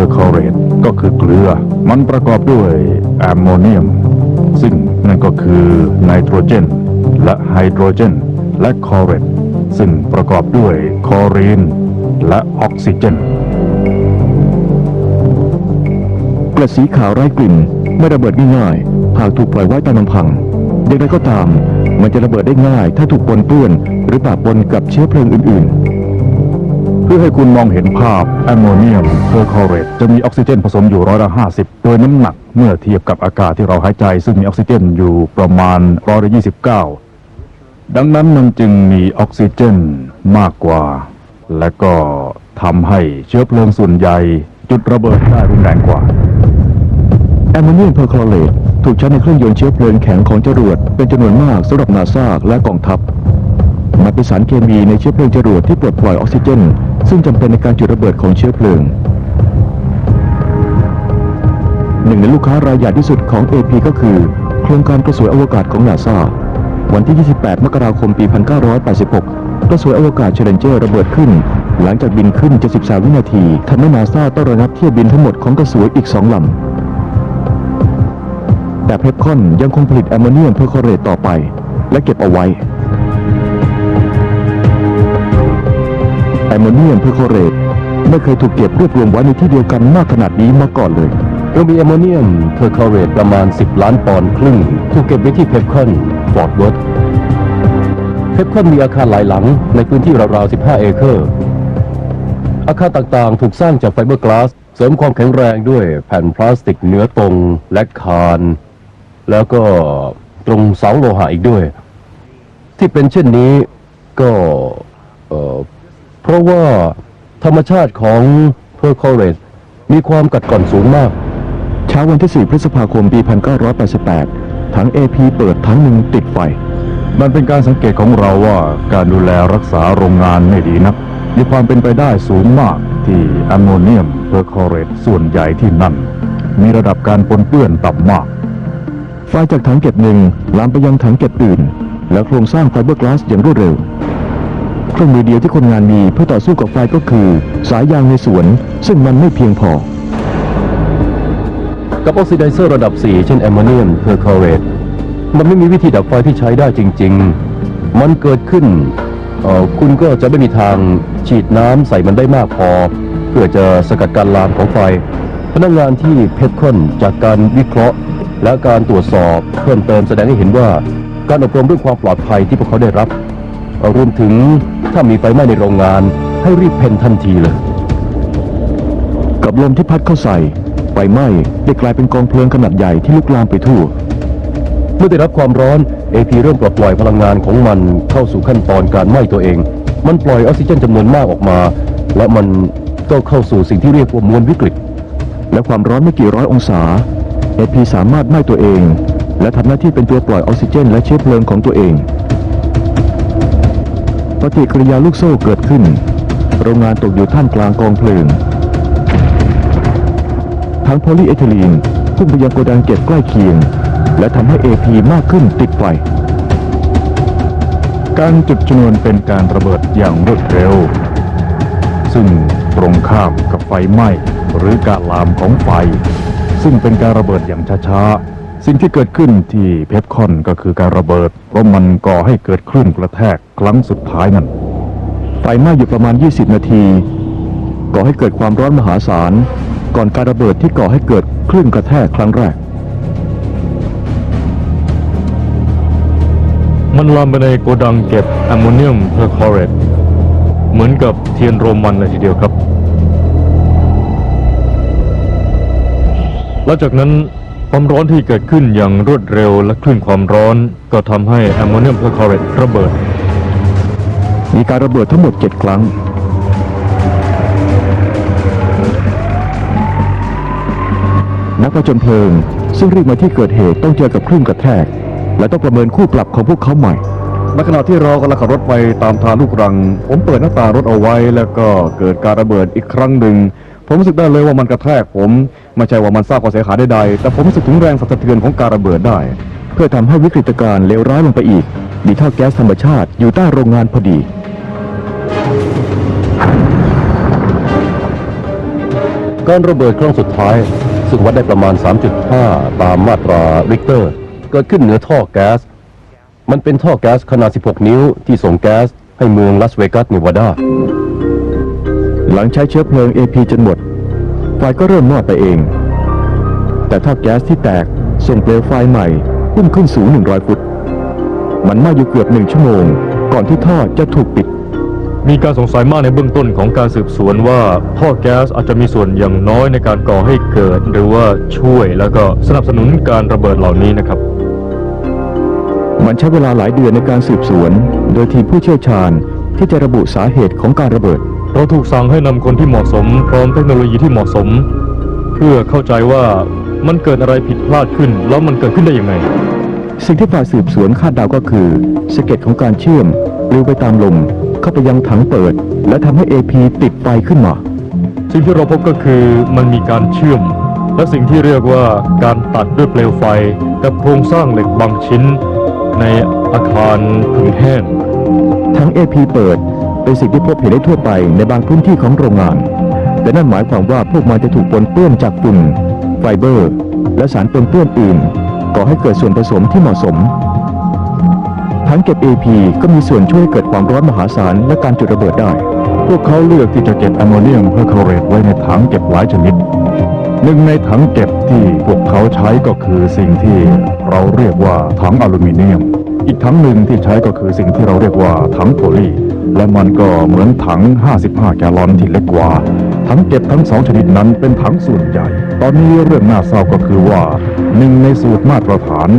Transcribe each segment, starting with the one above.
อร์คอเรตก็คือเกลือ มันประกอบด้วยแอมโมเนียม ซึ่งนั่นก็คือไนโตรเจน และไฮโดรเจน และคอเรตซึ่งประกอบด้วยคลอรีน และออกซิเจนกล็ดสีขาวไร้กลิ่นไม่ระเบิดง่ายๆ หากถูกปล่อยไว้ตามลำพังอย่างไรก็ตาม มันจะระเบิดได้ง่าย ถ้าถูกปนเปื้อน หรือปะปนกับเชื้อเพลิงอื่นเพื่อให้คุณมองเห็นภาพแอมโมเนียมเพอร์คอเรตจะมีออกซิเจนผสมอยู่ร้อยละ50 โดยน้ำหนักเมื่อเทียบกับอากาศที่เราหายใจ ซึ่งมีออกซิเจนอยู่ประมาณร้อยละ29 ดังนั้นมันจึงมีออกซิเจนมากกว่า และก็ทำให้เชื้อเพลิงส่วนใหญ่ จุดระเบิดได้รุนแรงกว่าแอมโมเนียมเพอร์คลอเรตถูกใช้ในเครื่องยนต์เชื้อเพลิงแข็งของจรวดเป็นจำนวนมากสำหรับนาซาและกองทัพ มันเป็นสารเคมีในเชื้อเพลิงจรวดที่ปลดปล่อยออกซิเจน ซึ่งจำเป็นในการจุดระเบิดของเชื้อเพลิง หนึ่งในลูกค้ารายใหญ่ที่สุดของ AP ก็คือ โครงการกระสวยอวกาศของนาซาวันที่ 28 มกราคมปี 1986 กระสวยอวกาศเชลเลนเจอร์ระเบิดขึ้น หลังจากบินขึ้น 73 วินาทีทำให้นาซาต้องระงับเที่ยวบินทั้งหมดของกระสวยอีก 2ลำแต่เพปคอนยังคงผลิตแอมโมเนียมเพอร์คอเรตต่อไป และเก็บเอาไว้ แอมโมเนียมเพอร์คอเรตไม่เคยถูกเก็บรวบรวมไว้ในที่เดียวกันมากขนาดนี้มาก่อนเลย เรามีแอมโมเนียมเพอร์คอเรตประมาณ 10 ล้านปอนด์ครึ่ง ถูกเก็บไว้ที่เพปคอนฟอร์ดเวิร์ธเพปคอนมีอาคารหลายหลังในพื้นที่ราวๆ 15 เอเคอร์ อาคารต่างๆ ถูกสร้างจากไฟเบอร์กลาส เสริมความแข็งแรงด้วยแผ่นพลาสติกเนื้อตรงและคาน แล้วก็ตรงเสาโลหะอีกด้วย ที่เป็นเช่นนี้ก็เอ่อ เพราะว่าธรรมชาติของเพอร์คอเรตมีความกัดกร่อนสูงมาก เช้าวันที่ 4 พฤษภาคมปี 1988 ถัง AP เปิดถังหนึ่งติดไฟ มันเป็นการสังเกตของเราว่าการดูแลรักษาโรงงานไม่ดีนัก มีความเป็นไปได้สูงมากที่แอมโมเนียมเพอร์คอเรตส่วนใหญ่ที่นั่น มีระดับการปนเปื้อนต่ำมาก ไฟจากถังเก็บหนึ่งลามไปยังถังเก็บอื่น แล้วโครงสร้างไฟเบอร์กลาสอย่างรวดเร็ว เครื่องมือเดียวที่คนงานมีเพื่อต่อสู้กับไฟก็คือ สายยางในสวน ซึ่งมันไม่เพียงพอ กับออกซิไดเซอร์ระดับ 4 เช่นแอมโมเนียมเพอร์คอเรตมันไม่มีวิธีดับไฟที่ใช้ได้จริง ๆ มันเกิดขึ้นเอ่อคุณก็จะไม่มีทางฉีดน้ำใส่มันได้มากพอ เพื่อจะสกัดการลามของไฟ พนักงานที่เพชรคอนจากการวิเคราะห์ และการตรวจสอบเพิ่มเติมแสดงให้เห็นว่า การอบรมเรื่องความปลอดภัยที่พวกเขาได้รับ รวมถึงถ้ามีไฟไหม้ในโรงงาน ให้รีบเพ่นทันทีเลย กับลมที่พัดเข้าใส่ไฟไหม้ได้กลายเป็นกองเพลิงขนาดใหญ่ที่ลุกลามไปทั่ว เมื่อได้รับความร้อน AP เริ่มปลดปล่อยพลังงานของมันเข้าสู่ขั้นตอนการไหม้ตัวเอง มันปล่อยออกซิเจนจำนวนมากออกมา และมันก็เข้าสู่สิ่งที่เรียกว่ามวลวิกฤต และความร้อนไม่กี่ร้อยองศา AP สามารถไหม้ตัวเอง และทำหน้าที่เป็นตัวปล่อยออกซิเจน และเชื้อเพลิงของตัวเอง ปฏิกิริยาลูกโซ่เกิดขึ้น โรงงานตกอยู่ท่ามกลางกองเพลิงทั้งโพลีเอทิลีนพุ่งไปยังโกดังเก็บใกล้เคียง และทำให้ AP มากขึ้นติดไฟ การจุดชนวนเป็นการระเบิดอย่างรวดเร็ว ซึ่งตรงข้ามกับไฟไหม้หรือการลามของไฟ ซึ่งเป็นการระเบิดอย่างช้าๆ สิ่งที่เกิดขึ้นที่เพปคอนก็คือการระเบิด เพราะมันก่อให้เกิดคลื่นกระแทกครั้งสุดท้ายนั่นไฟไหม้อยู่ประมาณ 20 นาที ก่อให้เกิดความร้อนมหาศาล ก่อนการระเบิดที่ก่อให้เกิดคลื่นกระแทกครั้งแรก มันลามไปในโกดังเก็บแอมโมเนียมเพอร์คอเรตเหมือนกับเทียนโรมันเลยทีเดียวครับและจากนั้น ความร้อนที่เกิดขึ้นอย่างรวดเร็วและคลื่นความร้อน ก็ทำให้แอมโมเนียมเพอร์คอเรตระเบิด มีการระเบิดทั้งหมด 7 ครั้ง นักประจนเพลิง ซึ่งรีบมาที่เกิดเหตุต้องเจอกับคลื่นกระแทก และต้องประเมินคู่ปรับของพวกเขาใหม่ในขณะที่เรากำลังขับรถไปตามทางลูกรัง ผมเปิดหน้าต่างรถเอาไว้ แล้วก็เกิดการระเบิดอีกครั้งหนึ่ง ผมรู้สึกได้เลยว่ามันกระแทกผมไม่ใช่ว่ามันสร้างความเสียหายใดๆแต่ผมรู้สึกถึงแรงสั่นสะเทือนของการระเบิดได้ เพื่อทำให้วิกฤตการณ์เลวร้ายลงไปอีก มีท่อแก๊สธรรมชาติอยู่ใต้โรงงานพอดี การระเบิดครั้งสุดท้าย ซึ่งวัดได้ประมาณ 3.5 ตามมาตราริกเตอร์ เกิดขึ้นเหนือท่อแก๊ส มันเป็นท่อแก๊สขนาด 16 นิ้วที่ส่งแก๊สให้เมืองลาสเวกัสเนวาดา หลังใช้เชื้อเพลิง AP จนหมด ไฟก็เริ่มมอดไปเอง แต่ท่อแก๊สที่แตกส่งเปลวไฟใหม่พุ่งขึ้นสูง 100 ฟุต มันไหม้อยู่เกือบหนึ่งชั่วโมง ก่อนที่ท่อจะถูกปิด มีการสงสัยมากในเบื้องต้นของการสืบสวนว่าท่อแก๊สอาจจะมีส่วนอย่างน้อยในการก่อให้เกิด หรือว่าช่วยแล้วก็สนับสนุนการระเบิดเหล่านี้นะครับ มันใช้เวลาหลายเดือนในการสืบสวน โดยทีมผู้เชี่ยวชาญที่จะระบุสาเหตุของการระเบิด เราถูกสั่งให้นำคนที่เหมาะสม พร้อมเทคโนโลยีที่เหมาะสม เพื่อเข้าใจว่ามันเกิดอะไรผิดพลาดขึ้น แล้วมันเกิดขึ้นได้ยังไง สิ่งที่ฝ่ายสืบสวนคาดเดาก็คือสะเก็ดของการเชื่อมปลิวไปตามลมเข้าไปยังถังเปิด และทำให้ AP ติดไฟขึ้นมา สิ่งที่เราพบก็คือมันมีการเชื่อม และสิ่งที่เรียกว่าการตัดด้วยเปลวไฟ กับโครงสร้างเหล็กบางชิ้น ในอาคารผึ่งแห้ง ทั้ง AP เปิด เป็นสิ่งที่พบเห็นได้ทั่วไปในบางพื้นที่ของโรงงาน แต่นั่นหมายความว่าพวกมันจะถูกปนเปื้อนจากฝุ่น ไฟเบอร์ และสารปนเปื้อนอื่น ก่อให้เกิดส่วนผสมที่เหมาะสมทั้งเก็บ AP ก็มีส่วนช่วยให้เกิดความร้อนมหาศาลและการจุดระเบิดได้ พวกเขาเลือกที่จะเก็บแอมโมเนียมเพอร์คลอเรตไว้ในถังเก็บหลายชนิด หนึ่งในถังเก็บที่พวกเขาใช้ก็คือสิ่งที่เราเรียกว่าถังอลูมิเนียม อีกถังหนึ่งที่ใช้ก็คือสิ่งที่เราเรียกว่าถังโพลี และมันก็เหมือนถัง 55 แกลลอนที่เล็กกว่า ถังเก็บทั้งสองชนิดนั้นเป็นถังส่วนใหญ่ ตอนนี้เรื่องน่าเศร้าก็คือว่าหนึ่งในสูตรมาตรฐาน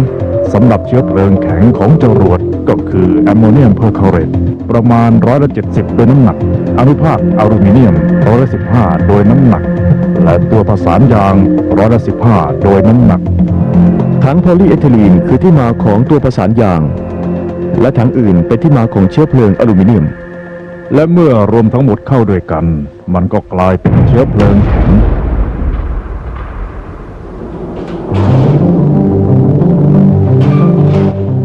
สำหรับเชื้อเพลิงแข็งของจรวดก็คือแอมโมเนียมเพอร์คลอเรตประมาณร้อยละ70โดยน้ำหนัก อนุภาคอลูมิเนียมร้อยละ15โดยน้ำหนัก และตัวผสานยางร้อยละ15โดยน้ำหนัก ถังโพลีเอทิลีนคือที่มาของตัวประสานยาง และถังอื่นเป็นที่มาของเชื้อเพลิงอลูมิเนียม และเมื่อรวมทั้งหมดเข้าด้วยกัน มันก็กลายเป็นเชื้อเพลิงแข็ง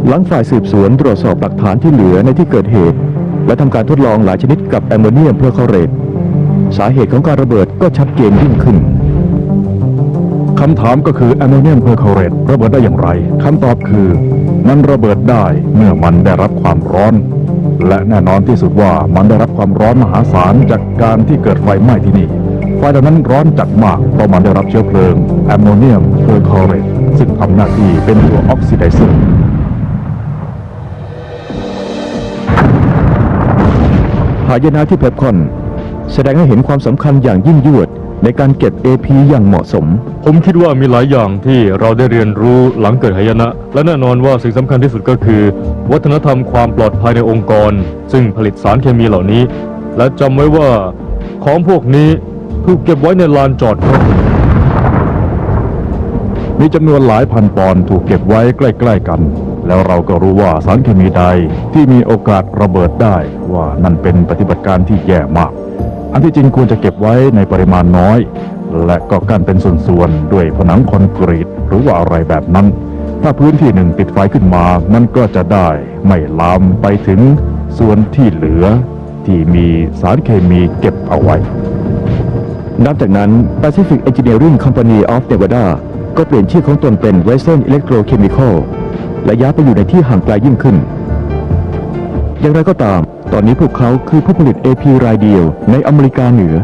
หลังฝ่ายสืบสวนตรวจสอบหลักฐานที่เหลือในที่เกิดเหตุ และทำการทดลองหลายชนิดกับแอมโมเนียมเพอร์คลอเรตสาเหตุของการระเบิดก็ชัดเจนยิ่งขึ้นคำถามก็คือแอมโมเนียมเพอร์คลอเรตระเบิดได้อย่างไรคำตอบคือ มันระเบิดได้เมื่อมันได้รับความร้อน และแน่นอนที่สุดว่ามันได้รับความร้อนมหาศาลจากการที่เกิดไฟไหม้ที่นี่ไฟเหล่านั้นร้อนจัดมากเพราะมันได้รับเชื้อเพลิงแอมโมเนียมเพอร์คอเรตซึ่งทำหน้าที่เป็นตัวออกซิไดเซอร์หายนะที่เพปคอน แสดงให้เห็นความสำคัญอย่างยิ่งยวด ในการเก็บ AP อย่างเหมาะสม ผมคิดว่ามีหลายอย่างที่เราได้เรียนรู้หลังเกิดหายนะ และแน่นอนว่าสิ่งสำคัญที่สุดก็คือ วัฒนธรรมความปลอดภัยในองค์กร ซึ่งผลิตสารเคมีเหล่านี้ และจำไว้ว่าของพวกนี้ถูกเก็บไว้ในลานจอดรถ มีจำนวนหลายพันปอนด์ถูกเก็บไว้ใกล้ ๆกัน แล้วเราก็รู้ว่าสารเคมีใดที่มีโอกาสระเบิดได้ว่านั่นเป็นปฏิบัติการที่แย่มาก อันที่จริงควรจะเก็บไว้ในปริมาณน้อย และก็กั้นเป็นส่วนๆ ด้วยผนังคอนกรีตหรือว่าอะไรแบบนั้น ถ้าพื้นที่หนึ่งติดไฟขึ้นมา มันก็จะได้ไม่ลามไปถึงส่วนที่เหลือที่มีสารเคมีเก็บเอาไว้ นับจากนั้น Pacific Engineering Company of Nevada ก็เปลี่ยนชื่อของตนเป็น Western Electrochemical และย้ายไปอยู่ในที่ห่างไกลยิ่งขึ้น อย่างไรก็ตาม อนนี้พวกเขาคือผู้ผลิต AP รายเดียวในอเมริกาเหนือ